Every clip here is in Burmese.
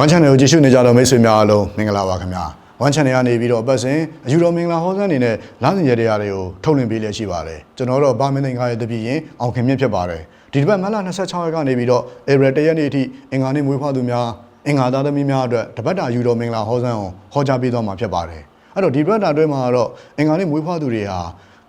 One Channel ကိုကြည့်ရှုနေကြတော့မိတ်ဆွေများအားလုံးမင်္ဂလာပါခင်ဗျာ One Channel ကနေပြီးတော့အပတ်စဉ်အယူတော်မင်္ဂလာဟောစန်းအနေနဲ့လမ်းစဉ်ရတရားတွေကိုထုတ်လွှင့်ပေးလျက်ရှိပါတယ်ကျွန်တော်တို့ဗာမင်းသိင်္ဂါရဲ့တပည့်ရင်အောင်ခင်မြင့်ဖြစ်ပါတယ်ဒီတစ်ပတ်မတ်လ26ရက်ကနေပြီးတော့ April 1ရက်နေ့အထိအင်္ဂါနေ့မွေးဖွားသူများအင်္ဂါသားသမီးများအတွက်တပတ်တာယူတော်မင်္ဂလာဟောစန်းကိုဟောကြားပေးသွားမှာဖြစ်ပါတယ်အဲ့တော့ဒီဘက်တာအတွင်းမှာတော့အင်္ဂါနေ့မွေးဖွားသူတွေဟာ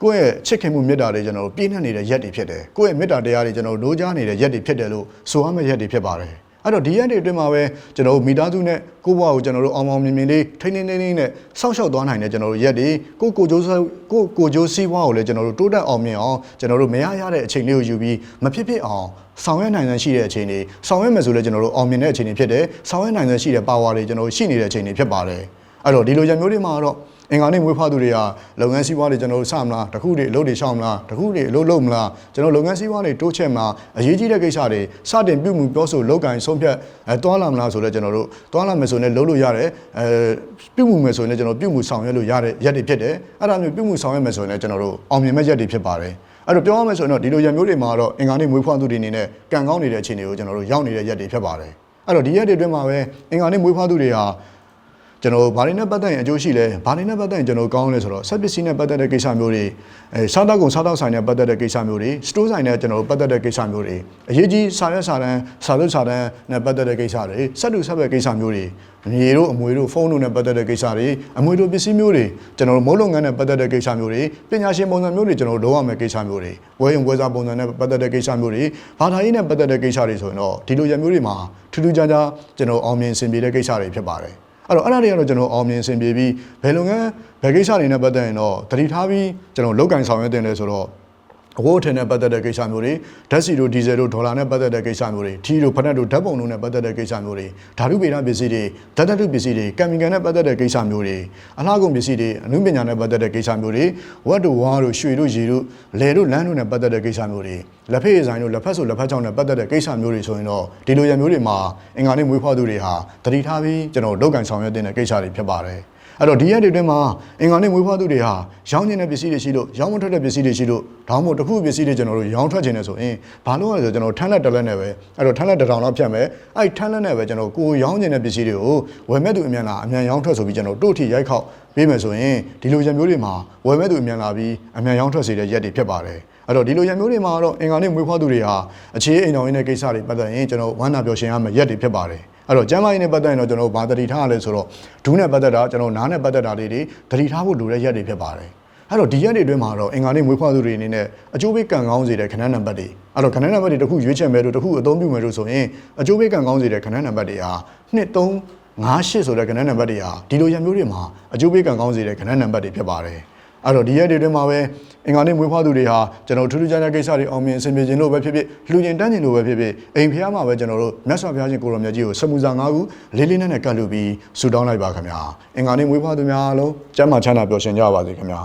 ကိုယ့်ရဲ့ချစ်ခင်မှုမေတ္တာတွေကျွန်တော်တို့ပြည့်နှက်နေတဲ့ရက်တွေဖြစ်တယ်ကိုယ့်ရဲ့မေတ္တာတရားတွေကျွန်တော်တို့လိုချနေတဲ့ရက်တွေဖြစ်တယ်လို့ဆိုရမယ့်ရက်တွေဖြစ်ပါတယ် အဲ့တော့ဒီရက်တွေအတွင်းမှာပဲကျွန်တော်တို့မိသားစုနဲ့ကိုယ့်ဘဝကိုကျွန်တော်တို့အောင်အောင်မြင်မြင်လေးထိန်းထိန်းသိမ်းသိမ်းနဲ့စောင့်ရှောက်သွားနိုင်တဲ့ကျွန်တော်တို့ရက်တွေကိုယ့်ကိုယ်ကျိုးစားကိုယ့်ကိုယ်ကျိုးစီးပွားကိုလည်းကျွန်တော်တို့တိုးတက်အောင်မြင်အောင်ကျွန်တော်တို့မရရတဲ့အချိန်လေးကိုယူပြီးမဖြစ်ဖြစ်အောင်ဆောင်ရွက်နိုင်တဲ့ရှိတဲ့အချိန်တွေဆောင်ရွက်မယ်ဆိုလည်းကျွန်တော်တို့အောင်မြင်တဲ့အချိန်တွေဖြစ်တယ်ဆောင်ရွက်နိုင်တဲ့ရှိတဲ့ပါဝါတွေကျွန်တော်တို့ရှိနေတဲ့အချိန်တွေဖြစ်ပါတယ်အဲ့တော့ဒီလိုရက်မျိုးတွေမှာတော့ အင်္ဂါနေ့မွေးဖွားသူတွေကလုပ်ငန်းစည်းဝါးတွေကျွန်တော်တို့စမလားတခုတွေအလုပ်တွေရှောင်မလားတခုတွေအလုပ်လုပ်မလားကျွန်တော်လုပ်ငန်းစည်းဝါးတွေတိုးချက်မလားအရေးကြီးတဲ့ကိစ္စတွေစတင်ပြုမှုပြောဆိုလုပ်ကင်ဆုံးဖြတ်အဲတွားလာမလားဆိုတော့ကျွန်တော်တို့တွားလာမယ်ဆိုရင်လုပ်လို့ရတယ်အဲပြုမှုမယ်ဆိုရင်လည်းကျွန်တော်ပြုမှုဆောင်ရွက်လို့ရတဲ့ရက်တွေဖြစ်တယ်အဲ့ဒါမျိုးပြုမှုဆောင်ရွက်မယ်ဆိုရင်လည်းကျွန်တော်တို့အောင်မြင်မဲ့ရက်တွေဖြစ်ပါတယ်အဲ့တော့ပြောရမယ်ဆိုရင်တော့ဒီလိုရက်မျိုးတွေမှာတော့အင်္ဂါနေ့မွေးဖွားသူတွေအနေနဲ့ကံကောင်းနေတဲ့အခြေအနေကိုကျွန်တော်တို့ရောက်နေတဲ့ရက်တွေဖြစ်ပါတယ်အဲ့တော့ဒီရက်တွေအတွင်းမှာပဲအင်္ဂါနေ့မွေးဖွားသူတွေဟာ ကျွန်တော်ဘာတွေနဲ့ပတ်သက်ရင်အကျိုးရှိလဲဘာတွေနဲ့ပတ်သက်ရင်ကျွန်တော်ကောင်းလဲဆိုတော့ဆက်ပစ္စည်းနဲ့ပတ်သက်တဲ့ကိစ္စမျိုးတွေအဲစားတောက်ကုန်စားတောက်ဆိုင်နဲ့ပတ်သက်တဲ့ကိစ္စမျိုးတွေစတိုးဆိုင်နဲ့ကျွန်တော်ပတ်သက်တဲ့ကိစ္စမျိုးတွေအရေးကြီးစာရွက်စာတမ်းစာသုစာတမ်းနဲ့ပတ်သက်တဲ့ကိစ္စတွေစက်တူဆက်ပဲကိစ္စမျိုးတွေမြေတို့အမွေတို့ဖုန်းတို့နဲ့ပတ်သက်တဲ့ကိစ္စတွေအမွေတို့ပစ္စည်းမျိုးတွေကျွန်တော်မုတ်လုပ်ငန်းနဲ့ပတ်သက်တဲ့ကိစ္စမျိုးတွေပညာရှင်ပုံစံမျိုးတွေကျွန်တော်လုပ်ရမယ့်ကိစ္စမျိုးတွေဝယ်ရင်ဝယ်စားပုံစံနဲ့ပတ်သက်တဲ့ကိစ္စမျိုးတွေဘာသာရေးနဲ့ပတ်သက်တဲ့ကိစ္စတွေဆိုရင်တော့ဒီလိုရမျိုးတွေမှာထူးထူးခြားခြားကျွန်တော်အောင်မြင်ဆင်ပြေတဲ့ကိစ္စတွေဖြစ်ပါတယ် အဲ့တော့အဲ့ဒါတွေကတော့ကျွန်တော်အောင်မြင်ဆင်ပြေပြီးဘယ်လုပ်ငန်းဘယ်ကိစ္စတွေနဲ့ပတ်သက်ရင်တော့တတိထားပြီးကျွန်တော်လောက်ကင်ဆောင်ရွက်တင်လဲဆိုတော့ အဝတ်ထည်နဲ့ပတ်သက်တဲ့ကိစ္စမျိုးတွေဓာတ်ဆီတို့ဒီဇယ်တို့ဒေါ်လာနဲ့ပတ်သက်တဲ့ကိစ္စမျိုးတွေထီတို့ဖက်နက်တို့ဓာတ်ပုံတို့နဲ့ပတ်သက်တဲ့ကိစ္စမျိုးတွေဓာတုပေဒပစ္စည်းတွေဓာတ်တတုပစ္စည်းတွေကင်မီကန်နဲ့ပတ်သက်တဲ့ကိစ္စမျိုးတွေအလှကုန်ပစ္စည်းတွေအနုပညာနဲ့ပတ်သက်တဲ့ကိစ္စမျိုးတွေဝတ်တို့ဝါးတို့ရွှေတို့ရေတို့လယ်တို့လမ်းတို့နဲ့ပတ်သက်တဲ့ကိစ္စမျိုးတွေလက်ဖက်ရည်ဆိုင်တို့လက်ဖက်ဆိုလက်ဖက်ချောင်းနဲ့ပတ်သက်တဲ့ကိစ္စမျိုးတွေဆိုရင်တော့ဒီလိုရမျိုးတွေမှာအင်္ဂါနေ့မွေးဖွားသူတွေဟာတတိထားပြီးကျွန်တော်လောက်ကင်ဆောင်ရွက်တဲ့ကိစ္စတွေဖြစ်ပါတယ် အဲ့တော့ဒီရက်တွေအတွင်းမှာအင်္ဂါနေ့မွေးဖွားသူတွေဟာရောင်းကျင်တဲ့ပစ္စည်းတွေရှိလို့ရောင်းမထွက်တဲ့ပစ္စည်းတွေရှိလို့ဒါမှမဟုတ်တစ်ခုပစ္စည်းတွေကျွန်တော်တို့ရောင်းထွက်ခြင်းနဲ့ဆိုရင်ဘာလို့လဲဆိုတော့ကျွန်တော်ထန်းလက်တလက်နဲ့ပဲအဲ့တော့ထန်းလက်တစ်ထောင်လောက်ဖြတ်မယ်အဲ့ထန်းလက်နဲ့ပဲကျွန်တော်ကိုရောင်းကျင်တဲ့ပစ္စည်းတွေကိုဝယ်မဲ့သူအမြန်လာအမြန်ရောင်းထွက်ဆိုပြီးကျွန်တော်တို့ထိရိုက်ခောက်ပေးမယ်ဆိုရင်ဒီလိုရက်မျိုးတွေမှာဝယ်မဲ့သူအမြန်လာပြီးအမြန်ရောင်းထွက်စေတဲ့ရက်တွေဖြစ်ပါတယ်အဲ့တော့ဒီလိုရမျိုးတွေမှာတော့အင်္ဂါနေ့မွေးဖွားသူတွေဟာအခြေအိမ်တော်ရင်းတဲ့ကိစ္စတွေပတ်သက်ရင်ကျွန်တော်ဝမ်းနာပြောရှင်ရမယ်ရက်တွေဖြစ်ပါတယ် အဲ့တော့ကျမ်းမာရေးနဲ့ပတ်သက်ရင်တော့ကျွန်တော်ဘာတတိထားရလဲဆိုတော့ဒူးနဲ့ပတ်သက်တာကျွန်တော်နားနဲ့ပတ်သက်တာလေးတွေတတိထားဖို့လိုတဲ့ရက်တွေဖြစ်ပါတယ်အဲ့တော့ဒီရက်တွေအတွင်းမှာတော့အင်္ဂါနေ့မွေးဖွားသူတွေအနေနဲ့အကျိုးပေးကံကောင်းစေတဲ့ခဏနံပါတ်တွေအဲ့တော့ခဏနံပါတ်တွေတစ်ခုရွေးချယ်မယ်လို့တစ်ခုအသုံးပြုမယ်လို့ဆိုရင်အကျိုးပေးကံကောင်းစေတဲ့ခဏနံပါတ်တွေဟာ2 3 5 8ဆိုတဲ့ခဏနံပါတ်တွေဟာဒီလိုရက်မျိုးတွေမှာအကျိုးပေးကံကောင်းစေတဲ့ခဏနံပါတ်တွေဖြစ်ပါတယ် အဲ့တော့ဒီရက်တွေအတွင်းမှာပဲအင်္ဂါနေ့မွေးဖွားသူတွေဟာကျွန်တော်ထူးထူးခြားခြားကိစ္စတွေအောင်မြင်အဆင်ပြေခြင်းလို့ပဲဖြစ်ဖြစ်လှူကျင်တန်းကျင်လို့ပဲဖြစ်ဖြစ်အိမ်ဖျားမှာပဲကျွန်တော်တို့မြတ်စွာဘုရားရှင်ကိုရောင်မြတ်ကြီးကိုစမူစာ၅ခုလေးလေးနက်နက်ကတ်လူပြီးဆူတောင်းလိုက်ပါခင်ဗျာအင်္ဂါနေ့မွေးဖွားသူများအားလုံးကျမ်းမာချမ်းသာပျော်ရွှင်ကြပါစေခင်ဗျာ